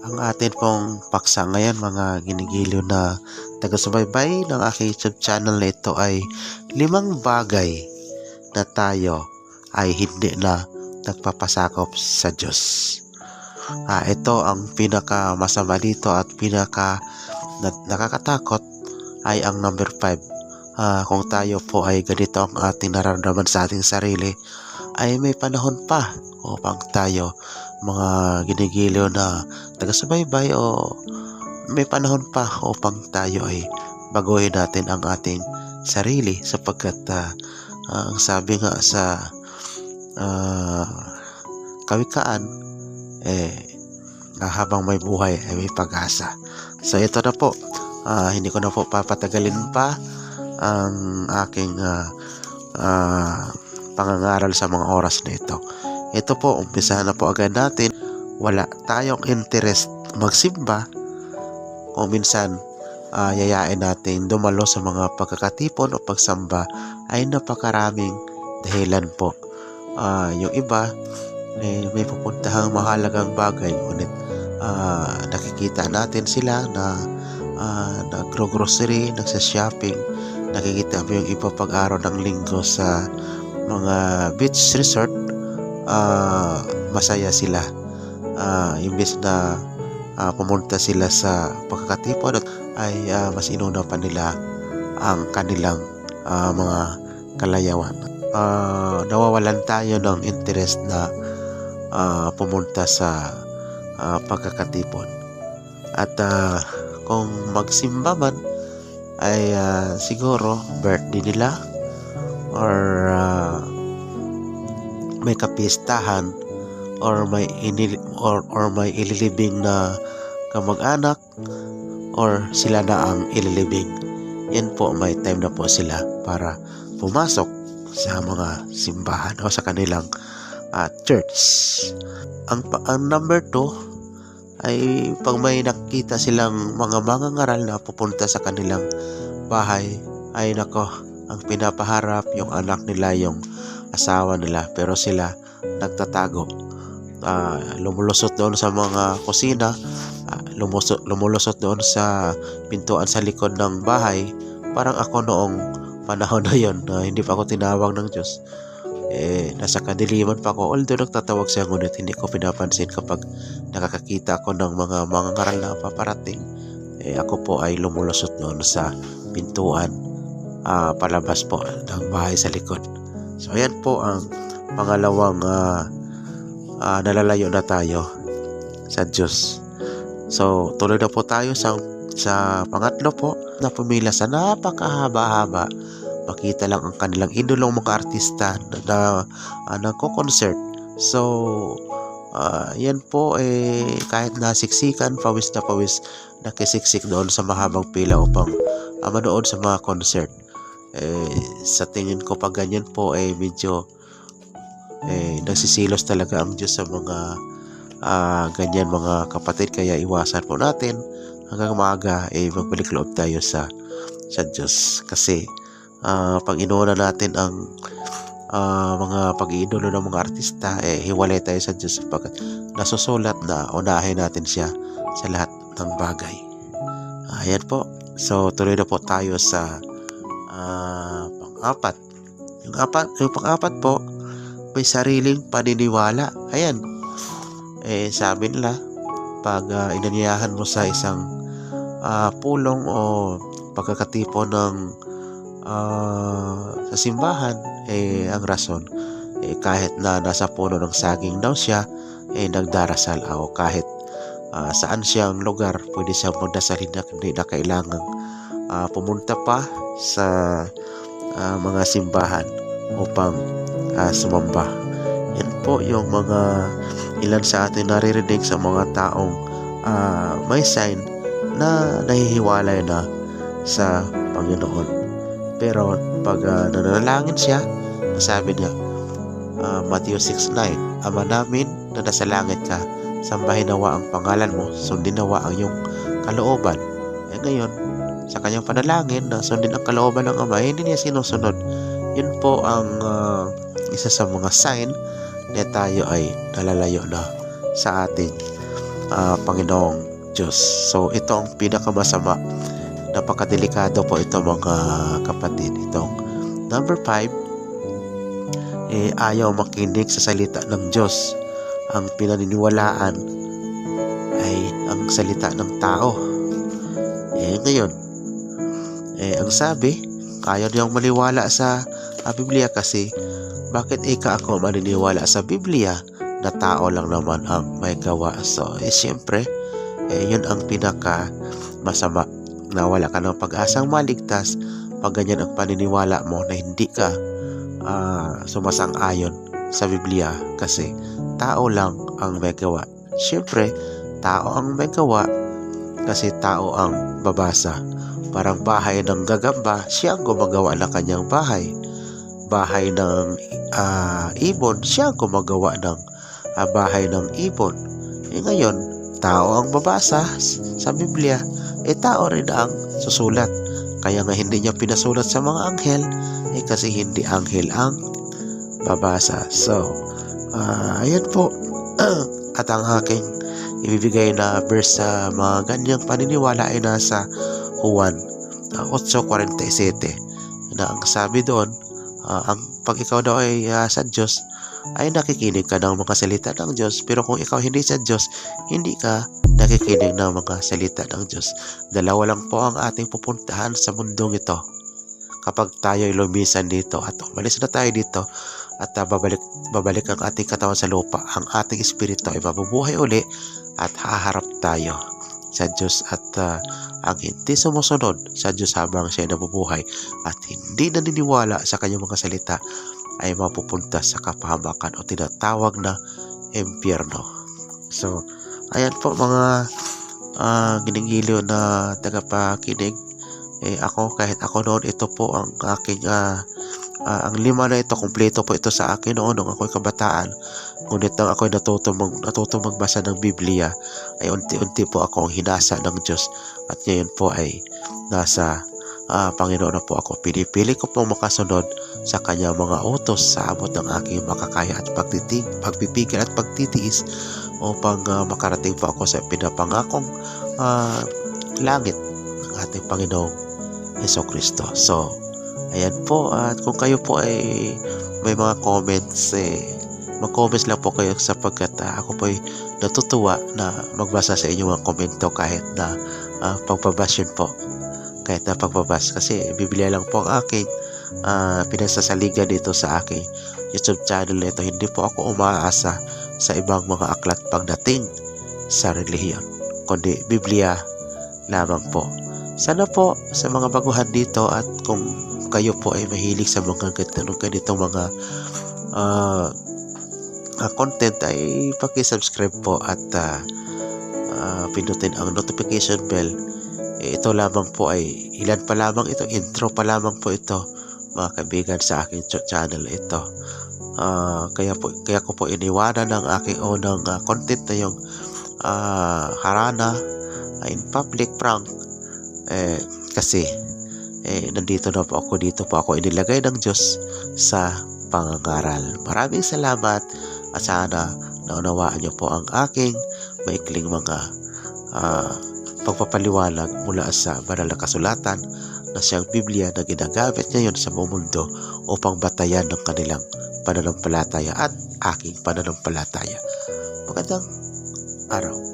Ang atin pong paksa ngayon mga ginigiliw na taga-subaybay ng aking YouTube channel na ito ay limang bagay na tayo ay hindi na nagpapasakop sa Diyos. Ah, ito ang pinaka masama dito at pinaka na- nakakatakot ay ang number 5. Ah, kung tayo po ay ganito ang ating nararamdaman sa ating sarili ay may panahon pa upang tayo mga ginigiliw na taga-subaybay o may panahon pa upang tayo ay baguhin natin ang ating sarili sapagkat ah, ang sabi nga sa ah, kawikaan eh habang may buhay ay may pag-asa. So ito na po, ah, hindi ko na po papatagalin pa ang aking ah, ah, pangangaral sa mga oras na ito. Ito po, umpisahan na po agad natin. Wala tayong interest magsimba o minsan ah, yayain natin dumalo sa mga pagkakatipon o pagsamba ay napakaraming dahilan po. Ah, yung iba, eh, may pupuntahang mahalagang bagay ngunit ah, nakikita natin sila na uh, nagro-grocery, nagsa-shopping, nakikita mo yung iba pag-araw ng linggo sa mga beach resort, ah, masaya sila. Ah, imbes na ah, pumunta sila sa pagkakatipon ay ah, mas inuna pa nila ang kanilang ah, mga kalayawan. Ah, nawawalan tayo ng interest na ah, pumunta sa ah, pagkakatipon. At ah, kung magsimba man ay ah, siguro birthday nila or ah, may kapistahan or may inil or, or may ililibing na kamag-anak or sila na ang ililibing. Yan po may time na po sila para pumasok sa mga simbahan o sa kanilang ah, church. Ang, ang number two ay pag may nakita silang mga mangangaral na pupunta sa kanilang bahay ay nako ang pinapaharap yung anak nila yung asawa nila pero sila nagtatago. Ah, lumulusot doon sa mga kusina ah, lumusot, lumulusot doon sa pintuan sa likod ng bahay. Parang ako noong panahon na yon na hindi pa ako tinawag ng Diyos eh nasa kadiliman pa ako. Although nagtatawag siya ngunit hindi ko pinapansin kapag nakakakita ako ng mga mga ngaral na paparating eh ako po ay lumulusot doon sa pintuan ah, palabas po ng bahay sa likod so ayan po ang pangalawang ah, ah, nalalayo na tayo sa Diyos. So tuloy na po tayo sa sa pangatlo po na pumila sa napakahaba-haba. Makita lang ang kanilang idolong mga artista na, na ah, nagko-concert. So ah, yan po eh kahit nasiksikan pawis na pawis nakisiksik doon sa mahabang pila upang ah, manood sa mga concert eh, sa tingin ko pag ganyan po eh medyo eh, nagsisilos talaga ang Diyos sa mga ah, ganyan mga kapatid. Kaya iwasan po natin hanggang maaga eh magbalik loob tayo sa sa Diyos. Kasi ah, pag inuuna natin ang ah, mga pag-iidolo ng mga artista eh hiwalay tayo sa Diyos sapagkat nasusulat na unahin natin siya sa lahat ng bagay. Ayan po. So tuloy na po tayo sa ah, pang-apat. Yung apat yung pang-apat po may sariling paniniwala. Ayan. Eh sabi nila pag ah, inanyayahan mo sa isang ah, pulong o pagkakatipo ng ah, sa simbahan eh ang rason eh kahit na nasa puno ng saging daw siya eh nagdarasal. O kahit ah, saan siyang lugar pwede siyang magdasal hindi hindi na kailangang ah, pumunta pa sa ah, mga simbahan upang ah, sumamba yan po yung mga ilan sa atin naririnig sa mga taong ah, may sign na nahihiwalay na sa Panginoon. Pero pag ah, nananalangin siya, sabi niya, ah, Matthew 6.9, Ama namin na nasa langit ka, sambahin nawa ang pangalan mo, sundin nawa ang iyong kalooban. Eh ngayon, sa kanyang panalangin na sundin ang kalooban ng Ama, hindi niya sinusunod. Yun po ang ah, isa sa mga sign na tayo ay nalalayo na sa ating ah, Panginoong Diyos. So ito ang pinakamasama. Napakadelikado po ito mga kapatid. Itong number 5 eh, ayaw makinig sa salita ng Diyos. Ang pinaniniwalaan ay ang salita ng tao. Eh ngayon, eh ang sabi, kaya niyang maniwala sa ah, Biblia kasi bakit ika ako maniniwala sa Biblia na tao lang naman ang may gawa. So, eh siyempre, eh yun ang pinaka masama na wala ka ng pag-asang maligtas pag ganyan ang paniniwala mo na hindi ka ah, sumasang-ayon sa Biblia kasi tao lang ang may gawa. Siyempre, tao ang may gawa kasi tao ang babasa. Parang bahay ng gagamba, siya ang gumagawa ng kanyang bahay. Bahay ng ah, ibon, siya ang gumagawa ng ah, bahay ng ibon. Eh ngayon, tao ang babasa sa Biblia, eh tao rin ang susulat. Kaya nga hindi niya pinasulat sa mga anghel, eh kasi hindi anghel ang babasa. So, ah, ayan po. At ang aking ibibigay na verse sa mga ganyang paniniwala ay nasa Juan ah, 8.47 na ang sabi doon, ah, ang pag ikaw daw ay ah, sa Diyos, ay nakikinig ka ng mga salita ng Diyos. Pero kung ikaw hindi sa Diyos, hindi ka nakikinig ng mga salita ng Diyos. Dalawa lang po ang ating pupuntahan sa mundong ito. Kapag tayo ay lumisan dito at umalis na tayo dito at ah, babalik, babalik ang ating katawan sa lupa, ang ating espiritu ay mabubuhay uli at haharap tayo sa Diyos at ah, ang hindi sumusunod sa Diyos habang siya ay nabubuhay at hindi naniniwala sa kanyang mga salita ay mapupunta sa kapahamakan o tinatawag na impyerno. So, ayan po mga uh, ginigiliw na tagapakinig. Eh, ako, kahit ako noon, ito po ang aking, ah, ah, ang lima na ito, kumpleto po ito sa akin noon nung ako'y kabataan. Ngunit nang ako'y natuto, mag, natuto magbasa ng Biblia, ay unti-unti po ako ang hinasa ng Diyos. At ngayon po ay nasa ah, Panginoon na po ako. Pinipili ko pong makasunod sa kanyang mga utos sa abot ng aking makakaya at pagtitig, pagpipigil at pagtitiis upang ah, makarating po ako sa pinapangakong ah, langit ng ating Panginoong Yeso Kristo. So, ayan po at kung kayo po ay may mga comments eh, mag-comments lang po kayo sapagkat ah, ako po ay natutuwa na magbasa sa inyong mga komento kahit na uh, pagpabas yun po kahit na pagbabas kasi Biblia lang po ang aking uh, pinasasaligan dito sa aking YouTube channel nito. Hindi po ako umaasa sa ibang mga aklat pagdating sa relihiyon, kundi Biblia lamang po. Sana po sa mga baguhan dito at kung kayo po ay mahilig sa mga ganitong ganitong mga uh, uh, content ay paki-subscribe po at uh, uh, pindutin ang notification bell. Eh, ito lamang po ay ilan pa lamang ito intro pa lamang po ito mga kaibigan sa aking ch- channel ito. Ah, kaya po kaya ko po iniwanan ng aking unang ah, content na yung ah, harana ah, in public prank. Eh, kasi eh, nandito na po ako dito po ako inilagay ng Diyos sa pangangaral maraming salamat at sana naunawaan niyo po ang aking maikling mga ah, pagpapaliwanag mula sa banal na kasulatan na siyang Biblia na ginagamit ngayon sa mundo upang batayan ng kanilang pananampalataya at aking pananampalataya. Magandang araw.